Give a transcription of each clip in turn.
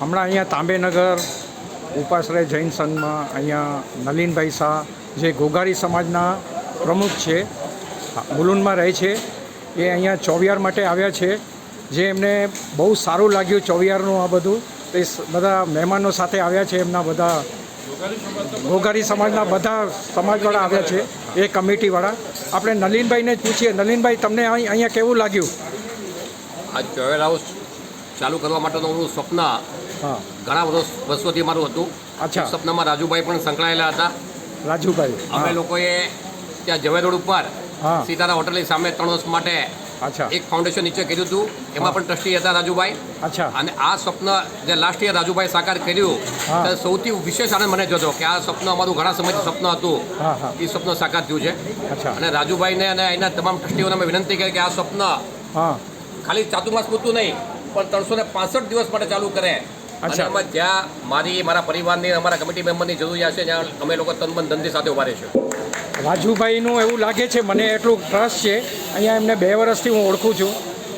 હમણાં અહીંયા તાંબેનગર, ઉપાશ્રય જૈન સંઘમાં અહીંયા નલીનભાઈ શાહ, જે ઘોઘારી સમાજના પ્રમુખ છે મુલુનમાં રહે છે, એ અહીંયા ચોવિયાર માટે આવ્યા છે, જે એમને બહુ સારું લાગ્યું ચોવિયારનું આ બધું. તે બધા મહેમાનો સાથે આવ્યા છે, એમના બધા ઘોઘારી સમાજના બધા સમાજવાળા આવ્યા છે, એ કમિટીવાળા. આપણે નલીનભાઈને પૂછીએ, નલીનભાઈ, તમને અહીં- અહીંયા કેવું લાગ્યું? આ ચોવેર હાઉસ ચાલુ કરવા માટેનું હું સ્વપ્ન ઘણા વર્ષ વર્ષોથી મારું હતું. અચ્છા. સપનામાં રાજુભાઈ પણ સંકળાયેલા હતા. રાજુભાઈ અમે લોકોએ ત્યાં જવેર રોડ ઉપર. સીતારા હોટલની સામે ત્રણ વર્ષ માટે અચ્છા. એક ફાઉન્ડેશન નીચે કર્યું હતું. એમાં પણ ટ્રસ્ટી હતા રાજુભાઈ. અચ્છા. અને આ સ્વપ્ન જે લાસ્ટ યર રાજુભાઈ સાકાર કર્યું તો સૌથી વિશેષ આનંદ મને જોતો કે આ સ્વપ્ન અમારું ઘણા સમયથી સ્વપ્ન હતું. એ સ્વપ્ન સાકાર થયું છે. અને રાજુભાઈને અને એના તમામ ટ્રસ્ટીઓને અમે વિનંતી કરી કે આ સ્વપ્ન ખાલી ચાતુર્માસ પૂરતું નહીં પણ ત્રણસો ને પાસઠ દિવસ માટે ચાલુ કરે. અને અચ્છા. એમાં જ્યાં મારી મારા પરિવારની અમારા કમિટી મેમ્બરની જરૂરિયાત છે ત્યાં અમે લોકો તનબન ધંધી સાથે ઊભા રહીશું. રાજુભાઈનું એવું લાગે છે મને એટલું ટ્રસ્ટ છે અહીંયા એમને બે વર્ષથી હું ઓળખું છું.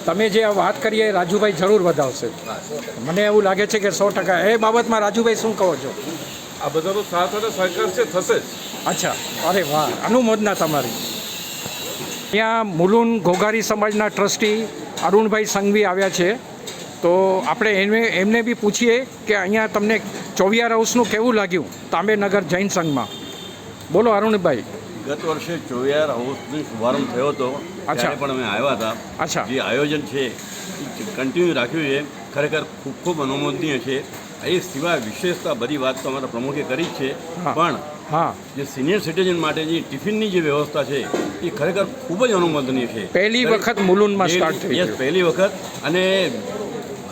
તમે જે વાત કરીએ રાજુભાઈ જરૂર વધાવશે. મને એવું લાગે છે કે સો ટકા. એ બાબતમાં રાજુભાઈ શું કહો છો? આ બધાનો સાથ અને સહકાર છે થશે જ. અચ્છા. અરે વાહ અનુમોદના તમારી. ત્યાં મુલુન ઘોઘારી સમાજના ટ્રસ્ટી અરુણભાઈ સંઘવી આવ્યા છે. તો આપણે એને એમને બી પૂછીએ કે અહીંયા તમને ચોવિયાર હાઉસનું કેવું લાગ્યું તાંબેનગર જૈન સંઘમાં? બોલો અરુણભાઈ. ગત વર્ષે ચોવિયાર હાઉસનો શુભારંભ થયો હતો. અચ્છા. પણ અમે આવ્યા હતા. અચ્છા. જે આયોજન છે કન્ટિન્યુ રાખ્યું છે. ખરેખર ખૂબ ખૂબ અનુમોદનીય છે. એ સિવાય વિશેષતા બધી વાત તો અમારા પ્રમુખે કરી જ છે. પણ હા. જે સિનિયર સિટીઝન માટે જે ટિફિનની જે વ્યવસ્થા છે એ ખરેખર ખૂબ જ અનુમોદનીય છે. પહેલી વખત મુલુંડમાં સ્ટાર્ટ થઈ યસ પહેલી વખત. અને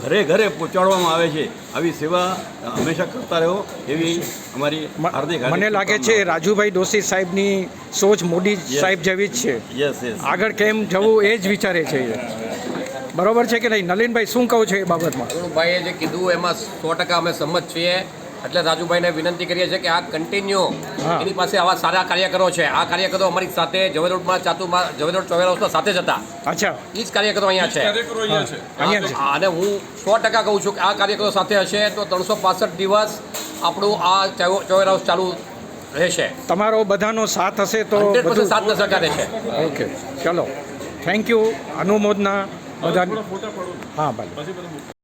ઘરે ઘરે પહોંચાડવામાં આવે છે. આવી સેવા હંમેશા કરતા રહો એવી અમારી હાર્દિક મને લાગે છે રાજુભાઈ દોશી સાહેબની સોચ મોદી સાહેબ જેવી જ છે. યસ યસ આગળ કેમ જવું એ જ વિચારે છે. બરોબર છે કે નહીં? નલિનભાઈ શું કહું છે એ બાબતમાં? ભાઈએ જે કીધું એમાં સો ટકા અમે સંમત છીએ. એટલે રાજુભાઈને વિનંતી કરીએ છીએ કે આ કન્ટિન્યુ એની પાસે આવા સારા કાર્યકરો છે. આ કાર્યકરો અમારી સાથે જવેરોડમાં ચાતુમાં જવેરોડ ચોવેરા સાથે જ હતા. અચ્છા. એ જ કાર્યકરો અહીંયા છે. કાર્યકરો અહીંયા છે. અહીંયા છે અને હું સો ટકા કહું છું કે આ કાર્યકરો સાથે હશે તો ત્રણસો પાસઠ દિવસ આપણું આ ચોવેરા ચાલુ રહેશે. તમારો બધાનો સાથ હશે તો સાથ સહકાર રહેશે. ઓકે. ચલો. થેન્ક યુ અનુમોદના બધા હા ભલે.